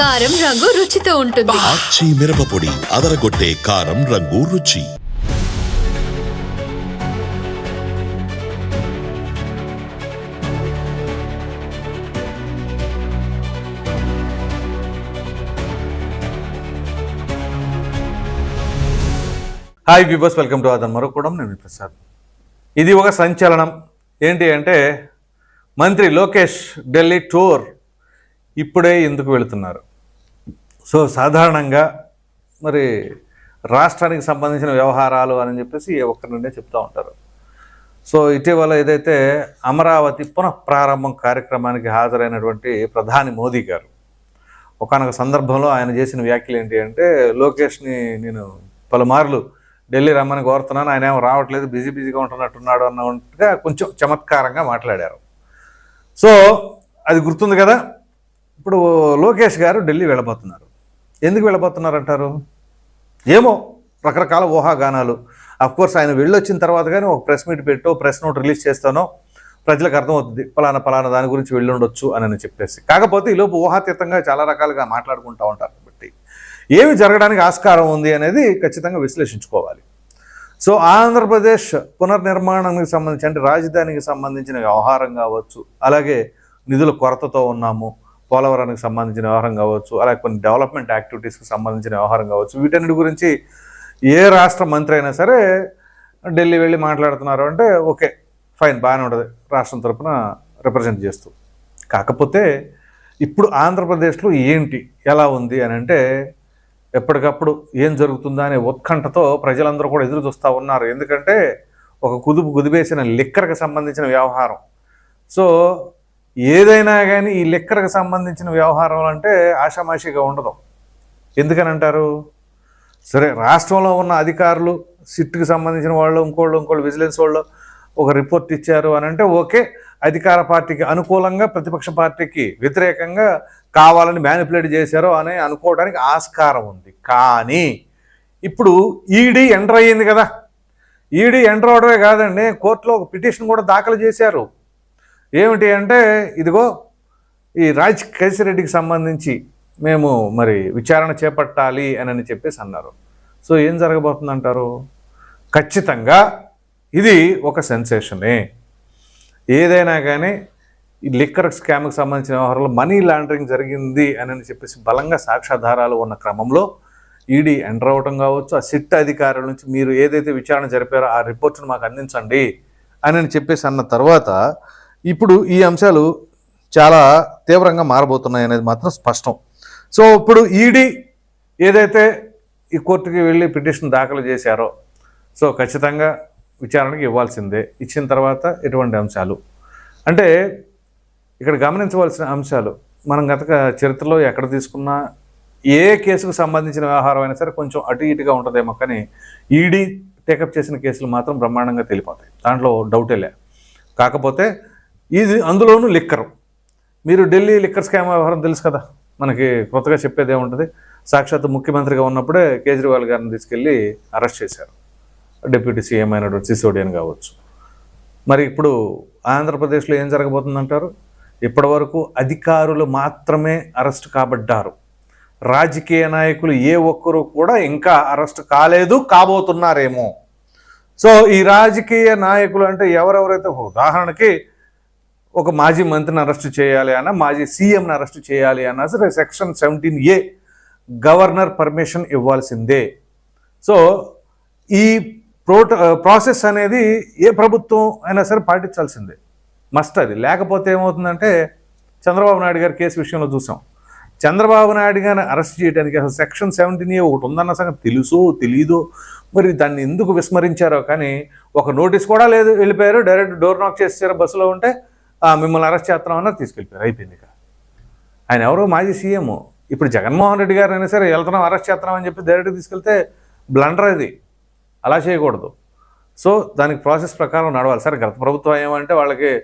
కారం రంగు రుచితో ఉంటుంది. ఆచి మిరపపొడి అదరగొట్టే కారం రంగు రుచి. హాయ్ వ్యూవర్స్ వెల్కమ్ టు అదన్ మరొకడం నేను మీ ప్రసాద్. ఇది ఒక సంచలనం. ఏంటి అంటే మంత్రి లోకేష్ ఢిల్లీ టూర్ ఇప్పుడే ఎందుకు వెళుతున్నారు. సో సాధారణంగా మరి రాష్ట్రానికి సంబంధించిన వ్యవహారాలు అని చెప్పేసి ఏ ఒక్కరి నుండే చెప్తూ ఉంటారు. సో ఇటీవల ఏదైతే అమరావతి పునఃప్రారంభం కార్యక్రమానికి హాజరైనటువంటి ప్రధాని మోదీ గారు ఒకనొక సందర్భంలో ఆయన చేసిన వ్యాఖ్యలు ఏంటి అంటే లోకేష్ని నేను పలుమార్లు ఢిల్లీ రమ్మని కోరుతున్నాను ఆయన ఏమో రావట్లేదు బిజీ బిజీగా ఉంటున్నట్టున్నాడు అన్నట్టుగా కొంచెం చమత్కారంగా మాట్లాడారు. సో అది గుర్తుంది కదా? ఇప్పుడు లోకేష్ గారు ఢిల్లీ వెళ్ళబోతున్నారు. ఎందుకు వెళ్ళబోతున్నారు అంటారు ఏమో రకరకాల ఊహాగానాలు. కోర్స్ ఆయన వెళ్ళొచ్చిన తర్వాత కానీ ఒక ప్రెస్ మీట్ పెట్టో ప్రెస్ నోట్ రిలీజ్ చేస్తానో ప్రజలకు అర్థమవుతుంది. ఫలానా పలానా దాని గురించి వెళ్ళుండొచ్చు అని అని చెప్పేసి. కాకపోతే ఈలోపు ఊహాతీతంగా చాలా రకాలుగా మాట్లాడుకుంటూ ఉంటారు కాబట్టి. ఏమి జరగడానికి ఆస్కారం ఉంది అనేది ఖచ్చితంగా విశ్లేషించుకోవాలి. సో ఆంధ్రప్రదేశ్ పునర్నిర్మాణానికి సంబంధించి అంటే రాజధానికి సంబంధించిన వ్యవహారం కావచ్చు అలాగే నిధుల కొరతతో ఉన్నాము పోలవరానికి సంబంధించిన వ్యవహారం కావచ్చు అలాగే కొన్ని డెవలప్మెంట్ యాక్టివిటీస్కి సంబంధించిన వ్యవహారం కావచ్చు వీటన్నిటి గురించి ఏ రాష్ట్ర మంత్రి అయినా సరే ఢిల్లీ వెళ్ళి మాట్లాడుతున్నారు అంటే ఓకే ఫైన్ బాగానే ఉంటుంది. రాష్ట్రం తరఫున రిప్రజెంట్ చేస్తూ. కాకపోతే ఇప్పుడు ఆంధ్రప్రదేశ్లో ఏంటి ఎలా ఉంది అని అంటే ఎప్పటికప్పుడు ఏం జరుగుతుందా అనే ఉత్కంఠతో ప్రజలందరూ కూడా ఎదురు చూస్తూ ఉన్నారు. ఎందుకంటే ఒక కుదుపు కుదిపేసిన లిక్కర్కి సంబంధించిన వ్యవహారం. సో ఏదైనా కానీ ఈ లిక్కర్కి సంబంధించిన వ్యవహారం అంటే ఆషామాషిగా ఉండదు. ఎందుకని అంటారు? సరే రాష్ట్రంలో ఉన్న అధికారులు సిట్కి సంబంధించిన వాళ్ళు ఇంకోళ్ళు ఇంకోళ్ళు విజిలెన్స్ వాళ్ళు ఒక రిపోర్ట్ ఇచ్చారు అని అంటే ఓకే అధికార పార్టీకి అనుకూలంగా ప్రతిపక్ష పార్టీకి వ్యతిరేకంగా కావాలని మ్యానిపులేట్ చేశారో అని అనుకోవడానికి ఆస్కారం ఉంది. కానీ ఇప్పుడు ఈడీ ఎంటర్ అయ్యింది కదా. ఈడీ ఎంటర్ అవడమే కాదండి కోర్టులో ఒక పిటిషన్ కూడా దాఖలు చేశారు. ఏమిటి అంటే ఇదిగో ఈ రాజ్ కేసిరెడ్డికి సంబంధించి మేము మరి విచారణ చేపట్టాలి అని అని చెప్పేసి అన్నారు. సో ఏం జరగబోతుందంటారు? ఖచ్చితంగా ఇది ఒక సెన్సేషనే. ఏదైనా కానీ ఈ లిక్కర్ స్కామ్కి సంబంధించిన వ్యవహారంలో మనీ లాండరింగ్ జరిగింది అని అని చెప్పేసి బలంగా సాక్ష్యాధారాలు ఉన్న క్రమంలో ఈడీ ఎంటర్ అవ్వటం కావచ్చు ఆ సిట్ అధికారుల నుంచి మీరు ఏదైతే విచారణ జరిపారో ఆ రిపోర్ట్ను మాకు అందించండి అని చెప్పేసి అన్న తర్వాత ఇప్పుడు ఈ అంశాలు చాలా తీవ్రంగా మారబోతున్నాయి అనేది మాత్రం స్పష్టం. సో ఇప్పుడు ఈడీ ఏదైతే ఈ కోర్టుకి వెళ్ళి పిటిషన్ దాఖలు చేశారో సో ఖచ్చితంగా విచారణకి ఇవ్వాల్సిందే. ఇచ్చిన తర్వాత ఎటువంటి అంశాలు? అంటే ఇక్కడ గమనించవలసిన అంశాలు మనం గత చరిత్రలో ఎక్కడ తీసుకున్నా ఏ కేసుకు సంబంధించిన వ్యవహారం అయినా సరే కొంచెం అటు ఇటుగా ఉంటుందేమో కానీ ఈడీ టేకప్ చేసిన కేసులు మాత్రం బ్రహ్మాండంగా తెలిపోతాయి. దాంట్లో డౌటే లే. కాకపోతే ఇది అందులోనూ లిక్కర్. మీరు ఢిల్లీ లిక్కర్ స్కామ్ వ్యవహారం తెలుసు కదా? మనకి కొత్తగా చెప్పేది ఏముంటుంది? సాక్షాత్ ముఖ్యమంత్రిగా ఉన్నప్పుడే కేజ్రీవాల్ గారిని తీసుకెళ్ళి అరెస్ట్ చేశారు. డిప్యూటీ సీఎం అయినటువంటి సిసోడియన్ కావచ్చు. మరి ఇప్పుడు ఆంధ్రప్రదేశ్లో ఏం జరగబోతుందంటారు? ఇప్పటి వరకు అధికారులు మాత్రమే అరెస్ట్ కాబడ్డారు. రాజకీయ నాయకులు ఏ ఒక్కరు కూడా ఇంకా అరెస్ట్ కాలేదు కాబోతున్నారేమో. సో ఈ రాజకీయ నాయకులు అంటే ఎవరెవరైతే? ఉదాహరణకి ఒక మాజీ మంత్రిని అరెస్ట్ చేయాలి అన్న మాజీ సీఎంని అరెస్ట్ చేయాలి అన్నా సరే section seventeen A governor permission ఇవ్వాల్సిందే. సో ఈ ప్రోట ప్రాసెస్ అనేది ఏ ప్రభుత్వం అయినా సరే పాటించాల్సిందే. మస్ట్ అది. లేకపోతే ఏమవుతుందంటే చంద్రబాబు నాయుడు గారి కేసు విషయంలో చూసాం. చంద్రబాబు నాయుడు గారిని అరెస్ట్ చేయడానికి అసలు సెక్షన్ సెవెంటీన్ ఏ ఒకటి ఉందన్న సంగతి తెలుసో తెలీదో మరి దాన్ని ఎందుకు విస్మరించారో కానీ ఒక నోటీస్ కూడా లేదు. వెళ్ళిపోయారు డైరెక్ట్ డోర్ నాక్ చేసారు బస్సులో ఉంటే మిమ్మల్ని అరెస్ట్ చేస్తామన్నారు తీసుకెళ్ళిపోయారు. అయిపోయింది ఇక. ఆయన ఎవరో మాజీ సీఎం. ఇప్పుడు జగన్మోహన్ రెడ్డి గారు అయినా సరే వెళ్తున్నాం అరెస్ట్ చేస్తున్నామని చెప్పి డైరెక్ట్ తీసుకెళ్తే బ్లండర్ అది. అలా చేయకూడదు. సో దానికి ప్రాసెస్ ప్రకారం నడవాలి. సరే గత ప్రభుత్వం ఏమంటే వాళ్ళకి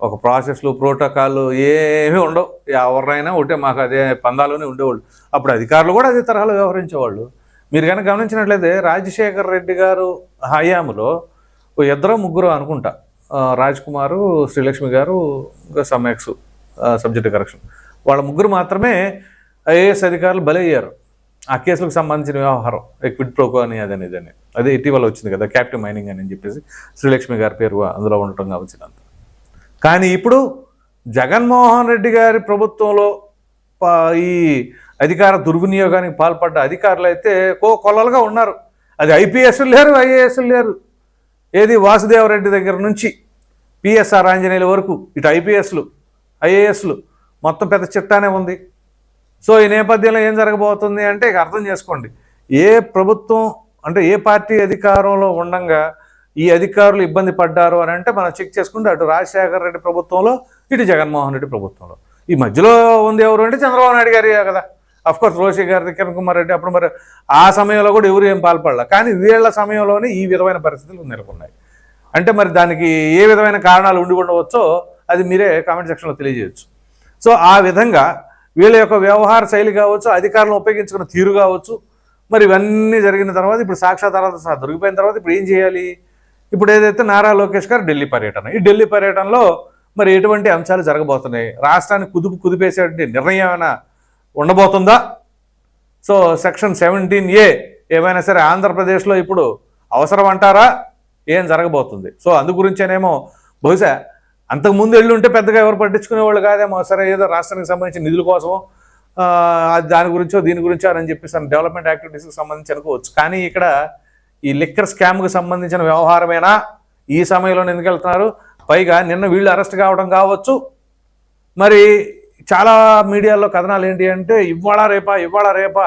ఒక ప్రాసెస్లు ప్రోటోకాల్ ఏమీ ఉండవు. ఎవరినైనా ఒకటే మాకు అదే పందాలోనే ఉండేవాళ్ళు. అప్పుడు అధికారులు కూడా అదే తరహాలో వ్యవహరించేవాళ్ళు. మీరు కనుక గమనించినట్లయితే రాజశేఖర్ రెడ్డి గారు హయాంలో ఓ ఇద్దరు ముగ్గురు అనుకుంటా. రాజ్ కుమారు శ్రీలక్ష్మి గారు ఇంకా సమ్యాక్స్ సబ్జెక్ట్ కరెక్షన్. వాళ్ళ ముగ్గురు మాత్రమే ఐఏఎస్ అధికారులు బలయ్యారు. ఆ కేసులకు సంబంధించిన వ్యవహారం క్విడ్ ప్రోకో అని అదని ఇదని అదే ఇటీవల వచ్చింది కదా క్యాప్టివ్ మైనింగ్ అని చెప్పేసి శ్రీలక్ష్మి గారి పేరు అందులో ఉండటం కావచ్చినంత కానీ ఇప్పుడు జగన్మోహన్ రెడ్డి గారి ప్రభుత్వంలో ఈ అధికార దుర్వినియోగానికి పాల్పడ్డ అధికారులు అయితే కో కొల్లలుగా ఉన్నారు. అది ఐపీఎస్లు లేరు ఐఏఎస్లు లేరు. ఏది వాసుదేవరెడ్డి దగ్గర నుంచి పిఎస్ఆర్ ఆంజనేయుల వరకు ఇటు ఐపీఎస్లు ఐఏఎస్లు మొత్తం పెద్ద చిట్టానే ఉంది. సో ఈ నేపథ్యంలో ఏం జరగబోతుంది అంటే ఇక అర్థం చేసుకోండి. ఏ ప్రభుత్వం అంటే ఏ పార్టీ అధికారంలో ఉండంగా ఈ అధికారులు ఇబ్బంది పడ్డారు అని అంటే మనం చెక్ చేసుకుంటే అటు రాజశేఖర రెడ్డి ప్రభుత్వంలో ఇటు జగన్మోహన్ రెడ్డి ప్రభుత్వంలో. ఈ మధ్యలో ఉంది ఎవరు అంటే చంద్రబాబు నాయుడు గారి కదా. కోర్స్ రోషే గారి కిరణ్ కుమార్ రెడ్డి అప్పుడు మరి ఆ సమయంలో కూడా ఎవరు ఏం పాల్పడలే. కానీ వీళ్ళ సమయంలోనే ఈ విధమైన పరిస్థితులు నెలకొన్నాయి. అంటే మరి దానికి ఏ విధమైన కారణాలు ఉండి ఉండవచ్చో అది మీరే కామెంట్ సెక్షన్లో తెలియజేయచ్చు. సో ఆ విధంగా వీళ్ళ యొక్క వ్యవహార శైలి కావచ్చు అధికారులను ఉపయోగించుకున్న తీరు కావచ్చు మరి ఇవన్నీ జరిగిన తర్వాత ఇప్పుడు సాక్షాధారాలు దొరికిపోయిన తర్వాత ఇప్పుడు ఏం చేయాలి? ఇప్పుడు ఏదైతే నారా లోకేష్ గారు ఢిల్లీ పర్యటన ఈ ఢిల్లీ పర్యటనలో మరి ఎటువంటి అంశాలు జరగబోతున్నాయి? రాష్ట్రాన్ని కుదుపు కుదిపేసేటువంటి నిర్ణయం ఏమైనా ఉండబోతుందా? సో సెక్షన్ సెవెంటీన్ ఏ ఏమైనా సరే ఆంధ్రప్రదేశ్లో ఇప్పుడు అవసరం అంటారా? ఏం జరగబోతుంది? సో అందు గురించేనేమో బహుశా అంతకు ముందు వెళ్ళి ఉంటే పెద్దగా ఎవరు పట్టించుకునేవాళ్ళు కాదేమో సరే ఏదో రాష్ట్రానికి సంబంధించిన నిధుల కోసం దాని గురించో దీని గురించో అని చెప్పేసి డెవలప్మెంట్ యాక్టివిటీస్కి సంబంధించి అనుకోవచ్చు. కానీ ఇక్కడ ఈ లిక్కర్ స్కామ్కి సంబంధించిన వ్యవహారమేనా? ఈ సమయంలో ఎందుకు వెళ్తున్నారు? పైగా నిన్న వీళ్ళు అరెస్ట్ కావడం కావచ్చు. మరి చాలా మీడియాలో కథనాలు ఏంటి అంటే ఇవాళ రేపా ఇవాళ రేపా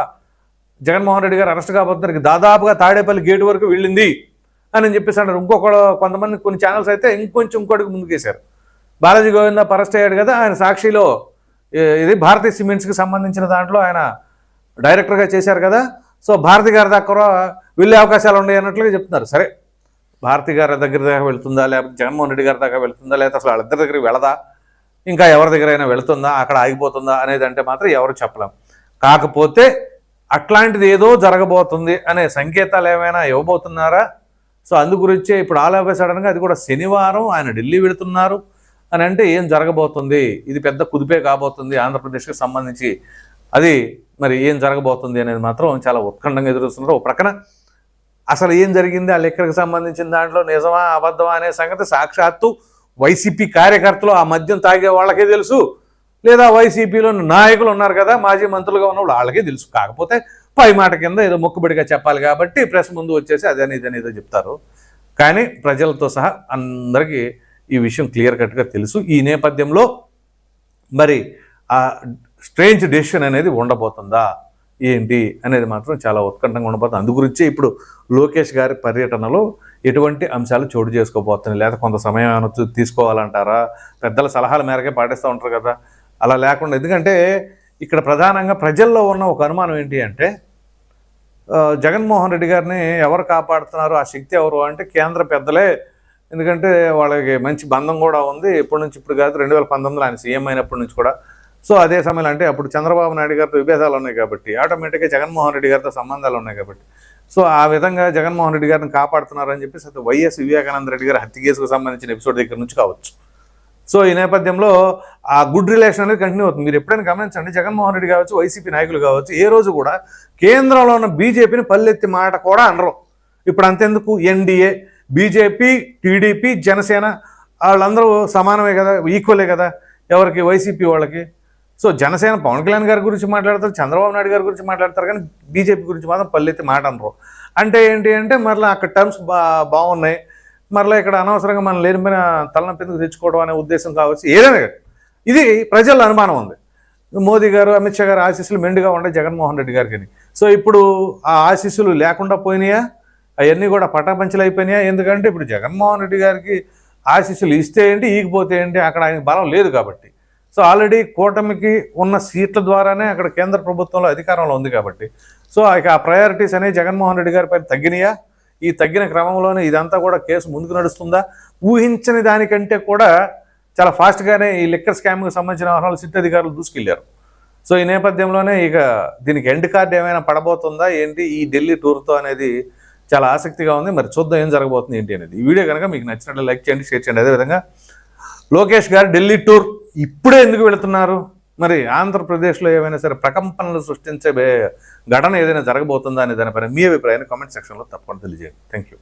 జగన్మోహన్ రెడ్డి గారు అరెస్ట్ కాబోతున్నారు. దాదాపుగా తాడేపల్లి గేటు వరకు వెళ్ళింది అని చెప్పేసి అన్నారు ఇంకొక కొంతమంది కొన్ని ఛానల్స్ అయితే ఇంకొంచెం ఇంకోటికి ముందుకేశారు. బాలాజీ గోవింద అరెస్ట్ అయ్యాడు కదా ఆయన సాక్షిలో ఇది భారతీయ సిమెంట్స్కి సంబంధించిన దాంట్లో ఆయన డైరెక్టర్గా చేశారు కదా. సో భారతి గారి దాకా వెళ్ళే అవకాశాలు ఉన్నాయి అన్నట్లుగా చెప్తున్నారు. సరే భారతి గారి దగ్గర దాకా వెళ్తుందా లేకపోతే జగన్మోహన్ రెడ్డి గారి దాకా వెళ్తుందా లేకపోతే అసలు వాళ్ళిద్దరి దగ్గరికి వెళదా ఇంకా ఎవరి దగ్గరైనా వెళుతుందా? అక్కడ ఆగిపోతుందా? అనేది అంటే మాత్రం ఎవరు చెప్పలేం. కాకపోతే అట్లాంటిది ఏదో జరగబోతుంది అనే సంకేతాలు ఏమైనా ఇవ్వబోతున్నారా? సో అందుగురించే ఇప్పుడు ఆల్ ఆఫ్ సడన్గా అది కూడా శనివారం ఆయన ఢిల్లీ వెళుతున్నారు అని అంటే ఏం జరగబోతుంది? ఇది పెద్ద కుదిపే కాబోతుంది ఆంధ్రప్రదేశ్కి సంబంధించి. అది మరి ఏం జరగబోతుంది అనేది మాత్రం చాలా ఉత్కంఠంగా ఎదురుస్తున్నారు ఒక ప్రక్కన. అసలు ఏం జరిగింది? ఆ లెక్కలకు సంబంధించిన దాంట్లో నిజమా? అబద్ధమా? అనే సంగతి సాక్షాత్తు వైసీపీ కార్యకర్తలు ఆ మద్యం తాగే వాళ్ళకే తెలుసు. లేదా వైసీపీలో నాయకులు ఉన్నారు కదా మాజీ మంత్రులుగా ఉన్న వాళ్ళకే తెలుసు. కాకపోతే పై మాట కింద ఏదో మొక్కుబడిగా చెప్పాలి కాబట్టి ప్రెస్ ముందు వచ్చేసి అదని ఇదని ఏదో చెప్తారు. కానీ ప్రజలతో సహా అందరికీ ఈ విషయం క్లియర్ కట్గా తెలుసు. ఈ నేపథ్యంలో మరి ఆ స్ట్రేంజ్ డెసిషన్ అనేది ఉండబోతుందా? ఏంటి? అనేది మాత్రం చాలా ఉత్కంఠంగా ఉండబోతుంది. అందు గురించే ఇప్పుడు లోకేష్ గారి పర్యటనలో ఎటువంటి అంశాలు చోటు చేసుకోబోతున్నాయి? లేదా కొంత సమయం అనొచ్చు తీసుకోవాలంటారా? పెద్దల సలహాల మేరకే పాటిస్తూ ఉంటారు కదా. అలా లేకుండా ఎందుకంటే ఇక్కడ ప్రధానంగా ప్రజల్లో ఉన్న ఒక అనుమానం ఏంటి అంటే జగన్మోహన్ రెడ్డి గారిని ఎవరు కాపాడుతున్నారు? ఆ శక్తి ఎవరు అంటే కేంద్ర పెద్దలే. ఎందుకంటే వాళ్ళకి మంచి బంధం కూడా ఉంది. ఎప్పటి నుంచి ఇప్పుడు కాదు రెండు వేల పంతొమ్మిదిలో ఆయన సీఎం అయినప్పటి నుంచి కూడా సో అదే సమయంలో అంటే అప్పుడు చంద్రబాబు నాయుడు గారితో విభేదాలు ఉన్నాయి కాబట్టి ఆటోమేటిక్గా జగన్మోహన్ రెడ్డి గారితో సంబంధాలు ఉన్నాయి కాబట్టి. సో ఆ విధంగా జగన్మోహన్ రెడ్డి గారిని కాపాడుతున్నారని చెప్పేసి అది వైఎస్ వివేకానంద రెడ్డి గారి హత్య కేసుకు సంబంధించిన ఎపిసోడ్ దగ్గర నుంచి కావచ్చు. సో ఈ నేపథ్యంలో ఆ గుడ్ రిలేషన్ అనేది కంటిన్యూ అవుతుంది. మీరు ఎప్పుడైనా గమనించండి జగన్మోహన్ రెడ్డి కావచ్చు వైసీపీ నాయకులు కావచ్చు ఏ రోజు కూడా కేంద్రంలో ఉన్న బీజేపీని పల్లెత్తి మాట కూడా అనరు. ఇప్పుడు అంతెందుకు? ఎన్డీఏ బీజేపీ టీడీపీ జనసేన వాళ్ళందరూ సమానమే కదా ఈక్వలే కదా ఎవరికి? వైసీపీ వాళ్ళకి. సో జనసేన పవన్ కళ్యాణ్ గారి గురించి మాట్లాడతారు చంద్రబాబు నాయుడు గారి గురించి మాట్లాడతారు కానీ బీజేపీ గురించి మాత్రం పల్లెత్తి మాట అనరు. అంటే ఏంటి అంటే మరలా అక్కడ టర్మ్స్ బా బాగున్నాయి. మరలా ఇక్కడ అనవసరంగా మనం లేనిపోయిన తలనొప్పి ఎందుకు తెచ్చుకోవడం అనే ఉద్దేశం కావచ్చు. ఏదైనా ఇది ప్రజల అనుమానం ఉంది. మోదీ గారు అమిత్ షా గారు ఆశీస్సులు మెండుగా ఉండే జగన్మోహన్ రెడ్డి గారికి. సో ఇప్పుడు ఆ ఆశీస్సులు లేకుండా పోయినాయా? అవన్నీ కూడా పటాపంచలు అయిపోయినాయా? ఎందుకంటే ఇప్పుడు జగన్మోహన్ రెడ్డి గారికి ఆశీస్సులు ఇస్తే ఏంటి ఈగిపోతే ఏంటి అక్కడ ఆయన బలం లేదు కాబట్టి. సో ఆల్రెడీ కూటమికి ఉన్న సీట్ల ద్వారానే అక్కడ కేంద్ర ప్రభుత్వంలో అధికారంలో ఉంది కాబట్టి. సో ఇక ఆ ప్రయారిటీస్ అనేవి జగన్మోహన్ రెడ్డి గారి పైన తగ్గినాయా? ఈ తగ్గిన క్రమంలోనే ఇదంతా కూడా కేసు ముందుకు నడుస్తుందా? ఊహించని దానికంటే కూడా చాలా ఫాస్ట్గానే ఈ లిక్కర్ స్కామ్కి సంబంధించిన వ్యవహారాలు సిట్ అధికారులు దూసుకెళ్ళారు. సో ఈ నేపథ్యంలోనే ఇక దీనికి ఎండ్ కార్డ్ ఏమైనా పడబోతుందా? ఏంటి? ఈ ఢిల్లీ టూర్తో అనేది చాలా ఆసక్తిగా ఉంది. మరి చూద్దాం ఏం జరగబోతుంది ఏంటి అనేది. ఈ వీడియో కనుక మీకు నచ్చినట్లు లైక్ చేయండి షేర్ చేయండి. అదేవిధంగా లోకేష్ గారు ఢిల్లీ టూర్ ఇప్పుడే ఎందుకు వెళుతున్నారు? మరి ఆంధ్రప్రదేశ్లో ఏమైనా సరే ప్రకంపనలు సృష్టించే ఘటన ఏదైనా జరగబోతుందా అనే దానిపైన మీ అభిప్రాయాన్ని కామెంట్ సెక్షన్లో తప్పకుండా తెలియజేయండి. Thank you